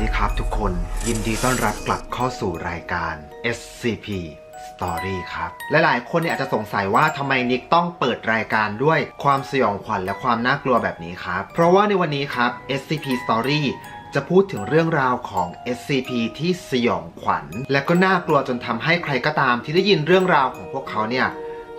สวัสดีครับทุกคน ยินดีต้อนรับกลับเข้าสู่รายการ SCP Story ครับ หลายๆ คนเนี่ยอาจจะสงสัยว่าทำไมนิกต้องเปิดรายการด้วยความสยองขวัญและความน่ากลัวแบบนี้ครับ เพราะว่าในวันนี้ครับ SCP Story จะพูดถึงเรื่องราวของ SCP ที่สยองขวัญ และก็น่ากลัวจนทำให้ใครก็ตามที่ได้ยินเรื่องราวของพวกเขาเนี่ย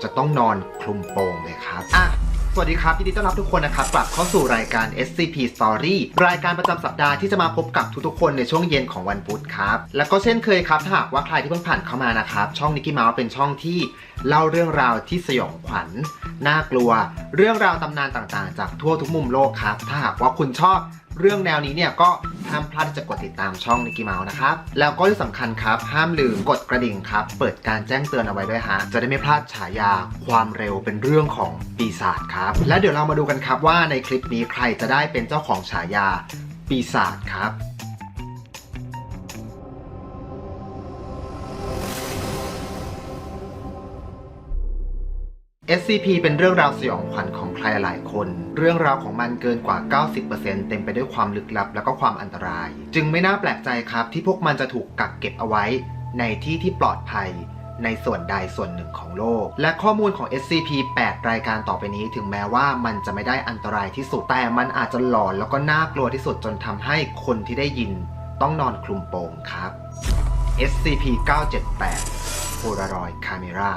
จะต้องนอนคลุมโปงเลยครับอะ สวัสดีครับยินดีต้อนรับทุกคนนะครับกลับเข้าสู่รายการ SCP Story รายการประจำสัปดาห์ที่จะมาพบกับทุกๆคนในช่วงเย็นของวันพุธครับ แล้วก็เช่นเคยครับถ้าหากว่าใครที่เพิ่งผ่านเข้ามานะครับ ช่องนิกกี้เมาส์เป็นช่องที่เล่าเรื่องราวที่สยองขวัญน่ากลัว เรื่องราวตำนานต่างๆ จากทั่วทุกมุมโลกครับ ถ้าหากว่าคุณชอบ เรื่องแนวนี้เนี่ยก็ห้ามพลาดที่จะกดติดตามช่องนิกกี้เมาส์นะครับ แล้วก็ที่สำคัญครับ ห้ามลืมกดกระดิ่งครับ เปิดการแจ้งเตือนเอาไว้ด้วยฮะ จะได้ไม่พลาดฉายาความเร็วเป็นเรื่องของปีศาจครับ และเดี๋ยวเรามาดูกันครับว่าในคลิปนี้ใครจะได้เป็นเจ้าของฉายาปีศาจครับ SCP เป็นเรื่องราวสยองขวัญของใครหลายคน เรื่องราวของมันเกินกว่า 90%เต็มไปด้วยความลึกลับและก็ความอันตราย จึงไม่น่าแปลกใจครับที่พวกมันจะถูกกักเก็บเอาไว้ ในที่ที่ปลอดภัย ในส่วนใดส่วนหนึ่งของโลก และข้อมูลของ SCP 8 รายการต่อไปนี้ถึงแม้ว่ามันจะไม่ได้อันตรายที่สุด แต่มันอาจจะหลอนแล้วก็น่ากลัวที่สุดจนทำให้คนที่ได้ยิน ต้องนอนคลุมโปงครับ SCP 978 Polaroid Camera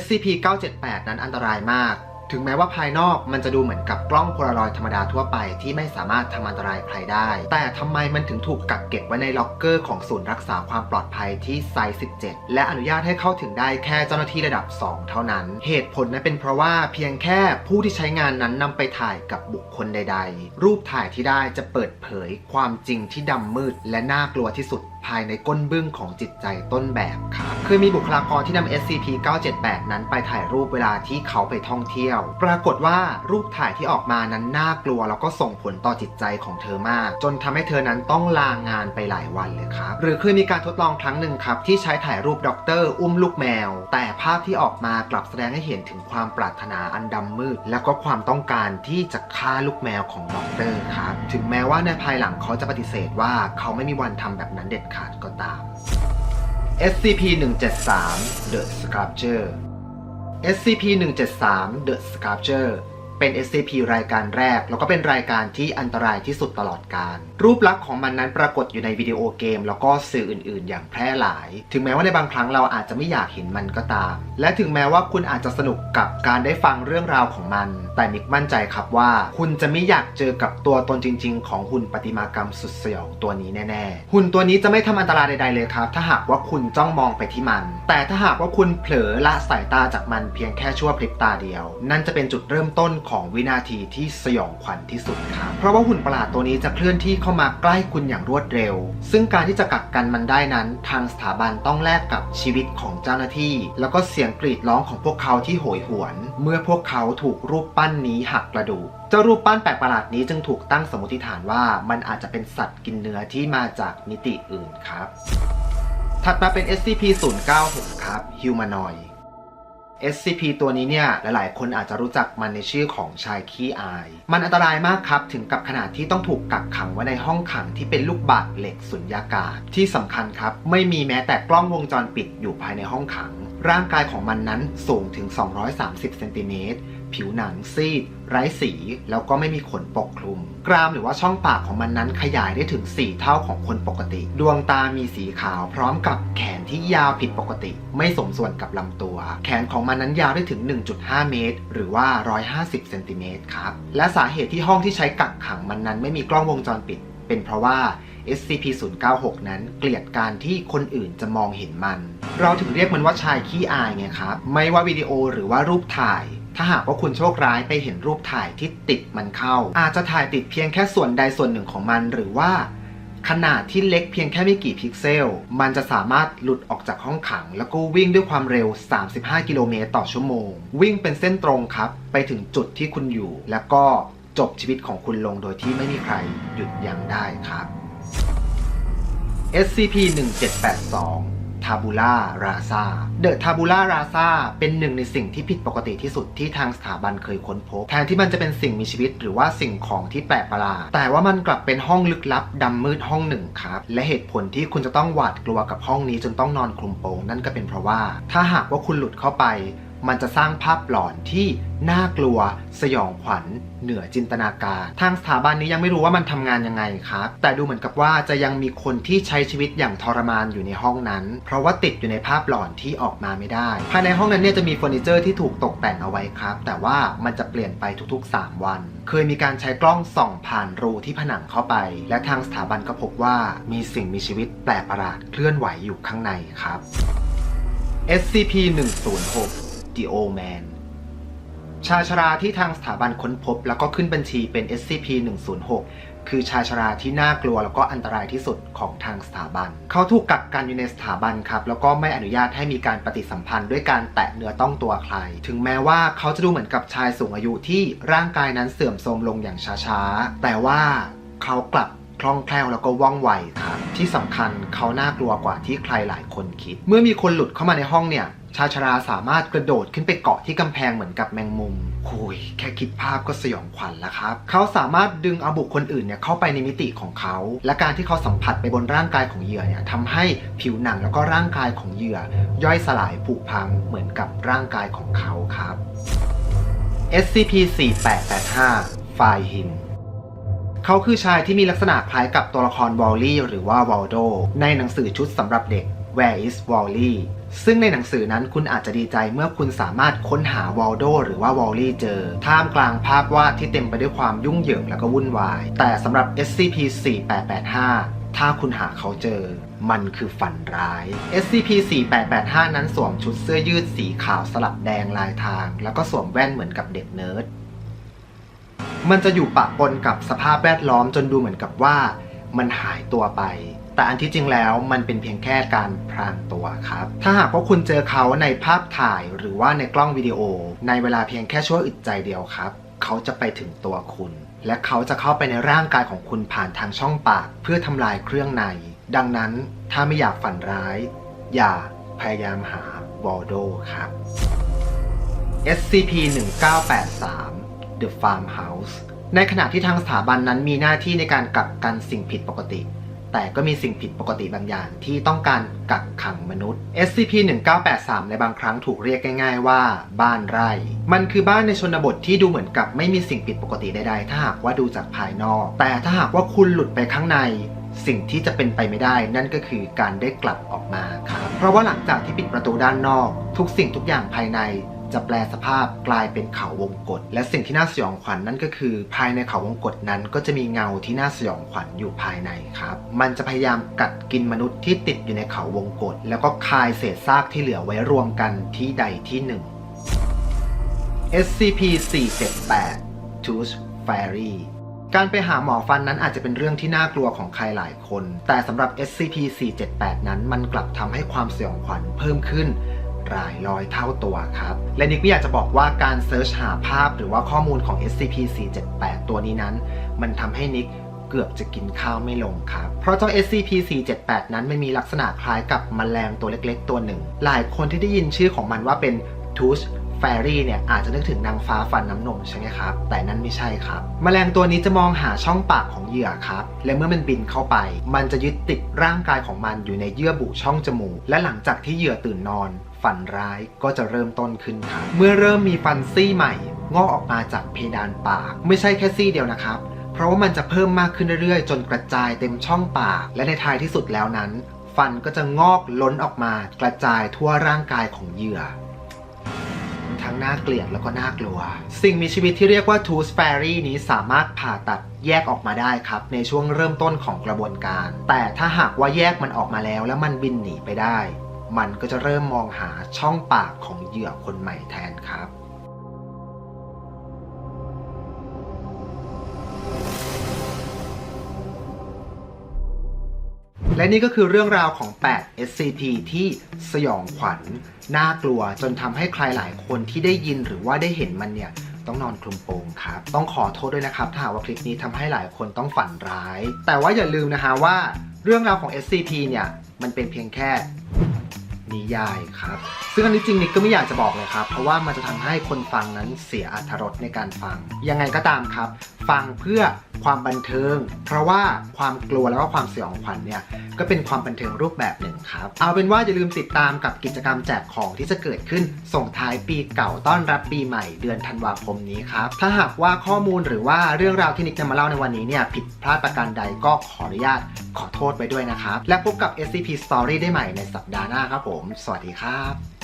SCP-978 นั้นอันตรายมาก ถึงแม้ว่าภายนอกมันจะดูเหมือนกับกล้องโพลารอยด์ธรรมดาทั่วไปที่ไม่สามารถทำอันตรายใครได้ แต่ทำไมมันถึงถูกกักเก็บไว้ในล็อกเกอร์ของศูนย์รักษาความปลอดภัยที่ไซต์17 และอนุญาตให้เข้าถึงได้แค่เจ้าหน้าที่ระดับ 2 เท่านั้น เหตุผลนั้นเป็นเพราะว่าเพียงแค่ผู้ที่ใช้งานนั้นนำไปถ่ายกับบุคคลใด ๆ รูปถ่ายที่ได้จะเปิดเผยความจริงที่ดำมืดและน่ากลัวที่สุด ภายในก้นบึ้งของจิตใจต้นแบบครับเคยมีบุคลากรที่นำ SCP-978 นั้นไปถ่ายรูปเวลาที่เขาไปท่องเที่ยว ปรากฏว่ารูปถ่ายที่ออกมานั้นน่ากลัว แล้วก็ส่งผลต่อจิตใจของเธอมาก จนทำให้เธอนั้นต้องลางานไปหลายวันเลยครับ หรือเคยมีการทดลองครั้งหนึ่งครับที่ใช้ถ่ายรูปด็อกเตอร์อุ้มลูกแมว แต่ภาพที่ออกมากลับแสดงให้เห็นถึงความปรารถนาอันดำมืด และก็ความต้องการที่จะฆ่าลูกแมวของด็อกเตอร์ครับ ถึงแม้ว่าในภายหลังเขาจะปฏิเสธว่าเขาไม่มีวันทำแบบนั้นเด็ดขาดขาดก็ตาม SCP-173 The Sculpture SCP-173 The Sculpture เป็น SCP รายการแรก แล้วก็เป็นรายการที่อันตรายที่สุดตลอดการ รูปลักษณ์ของมันนั้นปรากฏอยู่ในวิดีโอเกม แล้วก็สื่ออื่น ๆ อย่างแพร่หลาย ถึงแม้ว่าในบางครั้งเราอาจจะไม่อยากเห็นมันก็ตาม และถึงแม้ว่าคุณอาจจะสนุกกับการได้ฟังเรื่องราวของมัน แต่นิกมั่นใจครับว่า คุณจะไม่อยากเจอกับตัวตนจริง ๆ ของหุ่นประติมากรรมสุดสยองตัวนี้แน่ ๆ หุ่นตัวนี้จะไม่ทำอันตรายใด ๆ เลยครับ ถ้าหากว่าคุณจ้องมองไปที่มัน แต่ถ้าหากว่าคุณเผลอละสายตาจากมันเพียงแค่ชั่วพริบตาเดียว นั่นจะเป็นจุดเริ่มต้นของวินาทีที่สยองขวัญที่สุดครับเพราะว่าหุ่นประหลาดตัวนี้จะเคลื่อนที่เข้ามาใกล้คุณอย่างรวดเร็ว ซึ่งการที่จะกักกันมันได้นั้น ทางสถาบันต้องแลกกับชีวิตของเจ้าหน้าที่ แล้วก็เสียงกรีดร้องของพวกเขาที่โหยหวน เมื่อพวกเขาถูกรูปปั้นนี้หักกระดูกเจ้ารูปปั้นแปลกประหลาดนี้จึงถูกตั้งสมมติฐานว่ามันอาจจะเป็นสัตว์กินเนื้อที่มาจากมิติอื่นครับ ถัดมาเป็น SCP-096 ครับ Humanoid SCP ตัวนี้เนี่ยหลายๆ คนอาจจะรู้จักมันในชื่อของชายขี้อาย มันอันตรายมากครับ ถึงกับขนาดที่ต้องถูกกักขังไว้ในห้องขังที่เป็นลูกบาศก์เหล็กสุญญากาศ ที่สำคัญครับ ไม่มีแม้แต่กล้องวงจรปิดอยู่ภายในห้องขัง ร่างกายของมันนั้นสูงถึง 230 เซนติเมตร ผิวหนังซีด ไร้สี แล้วก็ไม่มีขนปกคลุม กรามหรือว่าช่องปากของมันนั้นขยายได้ถึง 4 เท่าของคนปกติ ดวงตามีสีขาวพร้อมกับแขนที่ยาวผิดปกติ ไม่สมส่วนกับลำตัว แขนของมันนั้นยาวได้ถึง 1.5 เมตร หรือว่า 150 เซนติเมตรครับ และสาเหตุที่ห้องที่ใช้กักขังมันนั้นไม่มีกล้องวงจรปิด เป็นเพราะว่า SCP-096 นั้นเกลียดการที่คนอื่นจะมองเห็นมัน เราถึงเรียกมันว่าชายขี้อายไงครับ ไม่ว่าวิดีโอหรือว่ารูปถ่าย ถ้าหากว่าคุณโชคร้ายไปเห็นรูปถ่ายที่ติดมันเข้า อาจจะถ่ายติดเพียงแค่ส่วนใดส่วนหนึ่งของมันหรือว่าขนาดที่เล็กเพียงแค่ไม่กี่พิกเซล มันจะสามารถหลุดออกจากห้องขัง แล้วก็วิ่งด้วยความเร็ว 35 กิโลเมตรต่อชั่วโมง วิ่งเป็นเส้นตรงครับ ไปถึงจุดที่คุณอยู่ แล้วก็จบชีวิตของคุณลงโดยที่ไม่มีใครหยุดยั้งได้ครับ SCP-1782 ทาบูล่าราซาเดอะทาบูล่าราซาเป็นหนึ่งในสิ่งที่ผิดปกติที่สุดที่ทางสถาบันเคยค้นพบ แทนที่มันจะเป็นสิ่งมีชีวิตหรือว่าสิ่งของที่แปลกประหลาด แต่ว่ามันกลับเป็นห้องลึกลับดำมืดห้องหนึ่งครับ และเหตุผลที่คุณจะต้องหวาดกลัวกับห้องนี้จนต้องนอนคลุมโปงนั่นก็เป็นเพราะว่า ถ้าหากว่าคุณหลุดเข้าไป มันจะสร้างภาพหลอนที่น่ากลัว สยองขวัญ เหนือจินตนาการ ทางสถาบันนี้ยังไม่รู้ว่ามันทำงานยังไงครับ แต่ดูเหมือนกับว่าจะยังมีคนที่ใช้ชีวิตอย่างทรมานอยู่ในห้องนั้น เพราะว่าติดอยู่ในภาพหลอนที่ออกมาไม่ได้ ภายในห้องนั้นเนี่ยจะมีเฟอร์นิเจอร์ที่ถูกตกแต่งเอาไว้ครับ แต่ว่ามันจะเปลี่ยนไปทุกๆ 3 วัน เคยมีการใช้กล้องส่องผ่านรูที่ผนังเข้าไป และทางสถาบันก็พบว่ามีสิ่งมีชีวิตแปลกประหลาดเคลื่อนไหวอยู่ข้างในครับ SCP-106 The Old Man ชาชราที่ทางสถาบันค้นพบแล้วก็ขึ้นบัญชีเป็น SCP-106 คือชายชราที่น่ากลัวแล้วก็อันตรายที่สุดของทางสถาบัน เขาถูกกักกันอยู่ในสถาบันครับ แล้วก็ไม่อนุญาตให้มีการปฏิสัมพันธ์ด้วยการแตะเนื้อต้องตัวใคร ถึงแม้ว่าเขาจะดูเหมือนกับชายสูงอายุที่ร่างกายนั้นเสื่อมโทรมลงอย่างช้าๆ แต่ว่าเขากลับคล่องแคล่วแล้วก็ว่องไวครับที่สำคัญเขาน่ากลัวกว่าที่ใครหลายคนคิด เมื่อมีคนหลุดเข้ามาในห้องเนี่ย ชาชราสามารถกระโดดขึ้นไปเกาะที่กำแพงเหมือนกับแมงมุมหุยแค่คิดภาพก็สยองขวัญแล้วครับ เขาสามารถดึงเอาบุคคลอื่นเนี่ยเข้าไปในมิติของเขา และการที่เขาสัมผัสไปบนร่างกายของเหยื่อเนี่ยทำให้ผิวหนังแล้วก็ร่างกายของเหยื่อ ย่อยสลายผุพังเหมือนกับร่างกายของเขาครับ SCP-4885 ไฟหินเขาคือชายที่มีลักษณะคล้ายกับตัวละครวอลลี่หรือว่าวอลโดในหนังสือชุดสำหรับเด็ก Where is Wally ซึ่งในหนังสือนั้นคุณอาจจะดีใจเมื่อคุณสามารถค้นหาวอลโดหรือว่าวอลลี่เจอ ท่ามกลางภาพวาดที่เต็มไปด้วยความยุ่งเหยิงและก็วุ่นวาย แต่สำหรับ SCP-4885 ถ้าคุณหาเขาเจอ มันคือฝันร้าย SCP-4885 นั้นสวมชุดเสื้อยืดสีขาวสลับแดงลายทาง แล้วก็สวมแว่นเหมือนกับเด็กเนิร์ด มันจะอยู่ปะปนกับสภาพแวดล้อมจนดูเหมือนกับว่า มันหายตัวไป แต่อันที่จริงแล้วมันเป็นเพียงแค่การพรางตัวครับ ถ้าหากว่าคุณเจอเขาในภาพถ่ายหรือว่าในกล้องวิดีโอ ในเวลาเพียงแค่ชั่วอึดใจเดียวครับ เขาจะไปถึงตัวคุณ และเขาจะเข้าไปในร่างกายของคุณผ่านทางช่องปาก เพื่อทำลายเครื่องใน ดังนั้นถ้าไม่อยากฝันร้าย อย่าพยายามหาวอโดครับ SCP-1983 The Farmhouse ในขณะที่ทางสถาบันนั้นมีหน้าที่ในการกักกันสิ่งผิดปกติ แต่ก็มีสิ่งผิดปกติบางอย่าง ที่ต้องการกักขังมนุษย์ SCP-1983 ในบางครั้งถูกเรียกง่าย ๆ ว่า บ้านไร่ มันคือบ้านในชนบทที่ดูเหมือนกับไม่มีสิ่งผิดปกติใดๆ ถ้าหากว่าดูจากภายนอก แต่ถ้าหากว่าคุณหลุดไปข้างในสิ่งที่จะเป็นไปไม่ได้นั่นก็คือการได้กลับออกมาครับ เพราะว่าหลังจากที่ปิดประตูด้านนอก ทุกสิ่งทุกอย่างภายใน จะแปลสภาพกลายเป็นเขาวงกฏและสิ่งที่น่าสยองขวัญนั่นก็คือ ภายในเขาวงกฏนั้นก็จะมีเงาที่น่าสยองขวัญอยู่ภายในครับ มันจะพยายามกัดกินมนุษย์ที่ติดอยู่ในเขาวงกฏแล้วก็คายเศษซากที่เหลือไว้รวมกันที่ใดที่หนึ่ง SCP-478 Tooth Fairy การไปหาหมอฟันนั้นอาจจะเป็นเรื่องที่น่ากลัวของใครหลายคน แต่สำหรับ SCP-478 นั้นมันกลับทำให้ความสยองขวัญเพิ่มขึ้น รายร้อยเท่าตัวครับ และนิกก็อยากจะบอกว่าการเซิร์ชหาภาพหรือว่าข้อมูลของ SCP-478 ตัวนี้นั้น มันทำให้นิกเกือบจะกินข้าวไม่ลงครับ เพราะเจ้า SCP-478 นั้นมันมีลักษณะคล้ายกับแมลงตัวเล็กๆ ตัวหนึ่ง หลายคนที่ได้ยินชื่อของมันว่าเป็น Tooth Fairy เนี่ยอาจจะนึกถึงนางฟ้าฟันน้ำนมใช่ไหมครับ แต่นั่นไม่ใช่ครับแมลงตัวนี้จะมองหาช่องปากของเหยื่อครับ และเมื่อมันบินเข้าไป มันจะยึดติดร่างกายของมันอยู่ในเยื่อบุช่องจมูก และหลังจากที่เหยื่อตื่นนอน ฝันร้ายก็จะเริ่มต้นขึ้นครับเมื่อเริ่มมีฟันซี่ใหม่ งอกออกมาจากเพดานปาก ไม่ใช่แค่ซี่เดียวนะครับเพราะว่ามันจะเพิ่มมากขึ้นเรื่อยๆ จนกระจายเต็มช่องปาก และในท้ายที่สุดแล้วนั้น ฟันก็จะงอกล้นออกมากระจายทั่วร่างกายของเหยื่อ ทั้งน่าเกลียดแล้วก็น่ากลัว สิ่งมีชีวิตที่เรียกว่า Tooth Fairy นี้สามารถผ่าตัดแยกออกมาได้ครับ ในช่วงเริ่มต้นของกระบวนการ แต่ถ้าหากว่าแยกมันออกมาแล้ว แล้วมันบินหนีไปได้ มันก็จะเริ่มมองหาช่องปากของเหยื่อคนใหม่แทนครับ และนี่ก็คือเรื่องราวของ 8 SCP ที่สยองขวัญ น่ากลัวจนทำให้ใครหลายคนที่ได้ยินหรือว่าได้เห็นมันเนี่ยต้องนอนคลุมโปงครับ ต้องขอโทษด้วยนะครับ ถ้าหากว่าคลิปนี้ทำให้หลายคนต้องฝันร้าย แต่ว่าอย่าลืมนะฮะว่า เรื่องราวของ SCP เนี่ย มันเป็นเพียงแค่ นิยายครับ ซึ่งอันนี้จริงนิกก็ไม่อยากจะบอกเลยครับ เพราะว่ามันจะทำให้คนฟังนั้นเสียอรรถรสในการฟัง ยังไงก็ตามครับ ฟังเพื่อความบันเทิง เพราะว่าความกลัวแล้วก็ความสยองขวัญเนี่ยก็เป็นความบันเทิงรูปแบบหนึ่งครับ เอาเป็นว่าอย่าลืมติดตามกับกิจกรรมแจกของที่จะเกิดขึ้นส่งท้ายปีเก่าต้อนรับปีใหม่เดือนธันวาคมนี้ครับ ถ้าหากว่าข้อมูลหรือว่าเรื่องราวที่นิกนำมาเล่าในวันนี้เนี่ยผิดพลาดประการใดก็ขออนุญาตขอโทษไว้ด้วยนะครับ และพบกับ SCP Story ได้ใหม่ในสัปดาห์หน้าครับผมผม สวัสดีครับ